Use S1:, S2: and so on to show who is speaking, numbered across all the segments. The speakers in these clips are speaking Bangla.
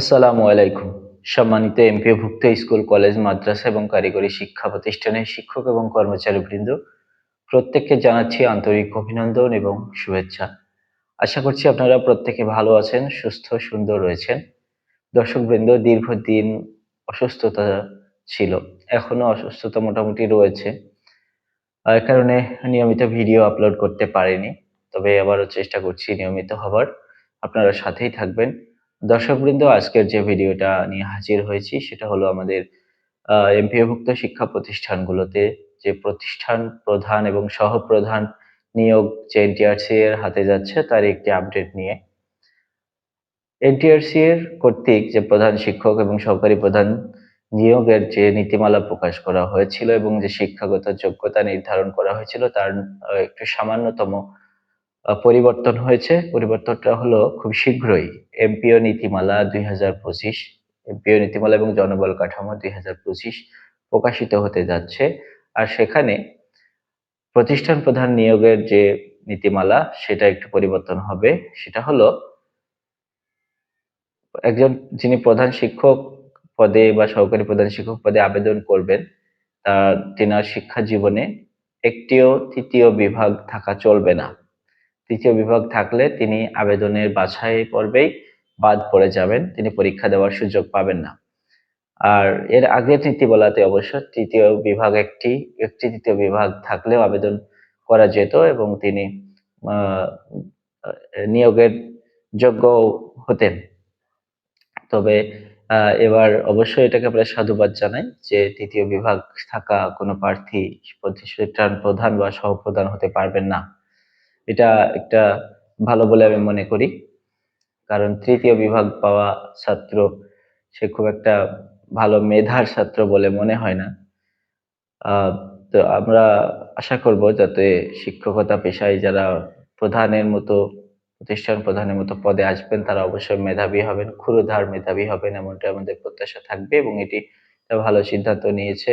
S1: আসসালামু আলাইকুম। সম্মানিত এমপিওভুক্ত স্কুল, কলেজ, মাদ্রাসা এবং কারিগরি শিক্ষা প্রতিষ্ঠানের শিক্ষক এবং কর্মচারীবৃন্দ, প্রত্যেককে জানাচ্ছি আন্তরিক অভিনন্দন এবং শুভেচ্ছা। আশা করছি আপনারা প্রত্যেকে ভালো আছেন, সুস্থ, সুন্দর রয়েছেন। দর্শকবৃন্দ, দীর্ঘদিন অসুস্থতা ছিল, এখনও অসুস্থতা মোটামুটি রয়েছে। আর কারণে নিয়মিত ভিডিও আপলোড করতে পারিনি, তবে আবারও চেষ্টা করছি নিয়মিত হবার। আপনারা সাথেই থাকবেন। দর্শকবৃন্দ, আজকের যে ভিডিওটা নিয়ে হাজির হয়েছি সেটা হলো আমাদের এমপিওভুক্ত শিক্ষা প্রতিষ্ঠানগুলোতে যে প্রতিষ্ঠান প্রধান এবং সহপ্রধান নিয়োগ যে এনটিআরসি এর হাতে যাচ্ছে তার একটি আপডেট নিয়ে। এনটিআরসি এর কর্তৃক যে প্রধান শিক্ষক এবং সহকারী প্রধান নিয়োগের যে নীতিমালা প্রকাশ করা হয়েছিল এবং যে শিক্ষাগত যোগ্যতা নির্ধারণ করা হয়েছিল তার একটু সামান্যতম পরিবর্তন হয়েছে। পরিবর্তনটা হলো খুব শীঘ্রই। এমপিও নীতিমালা দুই হাজার পঁচিশ, এমপিও নীতিমালা এবং জনবল কাঠামো দুই হাজার পঁচিশ প্রকাশিত হতে যাচ্ছে। আর সেখানে প্রতিষ্ঠান প্রধান নিয়োগের যে নীতিমালা, সেটা একটু পরিবর্তন হবে। সেটা হলো একজন যিনি প্রধান শিক্ষক পদে বা সহকারী প্রধান শিক্ষক পদে আবেদন করবেন, তার, তেনার শিক্ষা জীবনে একটিও তৃতীয় বিভাগ থাকা চলবে না। তৃতীয় বিভাগ থাকলে তিনি আবেদনের বাছাই পর্বেই বাদ পড়ে যাবেন, তিনি পরীক্ষা দেওয়ার সুযোগ পাবেন না। আর এর আগের নীতিমালাতে অবশ্য তৃতীয় বিভাগ একটি একটি তৃতীয় বিভাগ থাকলেও আবেদন করা যেত এবং তিনি নিয়োগের যোগ্য হতেন। তবে এবার অবশ্যই এটাকে আমরা সাধুবাদ জানাই যে তৃতীয় বিভাগ থাকা কোনো প্রার্থী প্রধান বা সহপ্রধান হতে পারবেন না। এটা একটা ভালো বলে আমি মনে করি। কারণ তৃতীয় বিভাগ পাওয়া ছাত্র, সে খুব একটা ভালো মেধার ছাত্র বলে মনে হয় না। তো আমরা আশা করব যাতে শিক্ষকতা পেশায় যারা প্রধানের মতো, প্রতিষ্ঠান প্রধানের মতো পদে আসবেন, তারা অবশ্যই মেধাবী হবেন, ক্ষুরধার মেধাবী হবেন, এমনটা আমাদের প্রত্যাশা থাকবে এবং এটি ভালো সিদ্ধান্ত নিয়েছে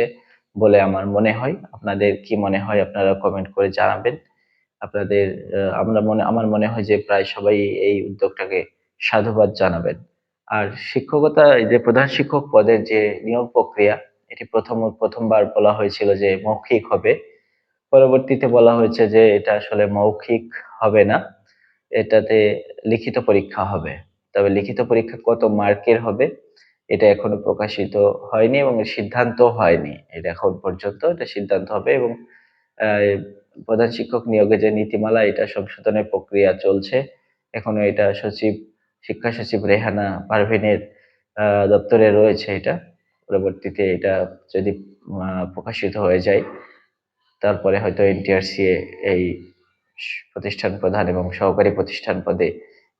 S1: বলে আমার মনে হয়। আপনাদের কি মনে হয় আপনারা কমেন্ট করে জানাবেন। আপনাদের আমরা মনে, আমার মনে হয় যে প্রায় সবাই এই উদ্যোগটাকে সাধুবাদ জানাবেন। আর শিক্ষকতা যে প্রধান শিক্ষক পদের যে নিয়োগ প্রক্রিয়া, এটি প্রথম, প্রথমবার বলা হয়েছিল যে মৌখিক হবে। পরবর্তীতে বলা হয়েছে যে এটা আসলে মৌখিক হবে না, এটাতে লিখিত পরীক্ষা হবে। তবে লিখিত পরীক্ষা কত মার্কের হবে, এটা এখনও প্রকাশিত হয়নি এবং সিদ্ধান্ত হয়নি। এটা এখন পর্যন্ত এটা সিদ্ধান্ত হবে এবং প্রধান শিক্ষক নিয়োগে যে নীতিমালা, এটা সংশোধনের প্রক্রিয়া চলছে। এখনও এটা সচিব, শিক্ষা সচিব রেহানা পারভিনের দপ্তরে রয়েছে এটা। পরবর্তীতে এটা যদি প্রকাশিত হয়ে যায়, তারপরে হয়তো এনটিআরসি এই প্রতিষ্ঠান প্রধান এবং সহকারী প্রতিষ্ঠান পদে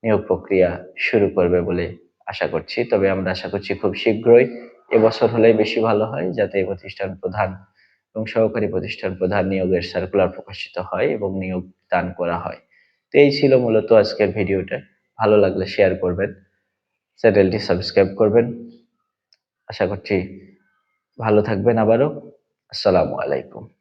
S1: নিয়োগ প্রক্রিয়া শুরু করবে বলে আশা করছি। তবে আমরা আশা করছি খুব শীঘ্রই এবছর হলেই বেশি ভালো হয়, যাতে প্রতিষ্ঠান প্রধান এবং সহকারী প্রতিষ্ঠান প্রধান নিয়োগের সার্কুলার প্রকাশিত হয় এবং নিয়োগ দান করা হয়। তো এই ছিল মূলত আজকের ভিডিওটা। ভালো লাগলে শেয়ার করবেন, চ্যানেলটি সাবস্ক্রাইব করবেন। আশা করছি ভালো থাকবেন আবারও। আসসালামু আলাইকুম।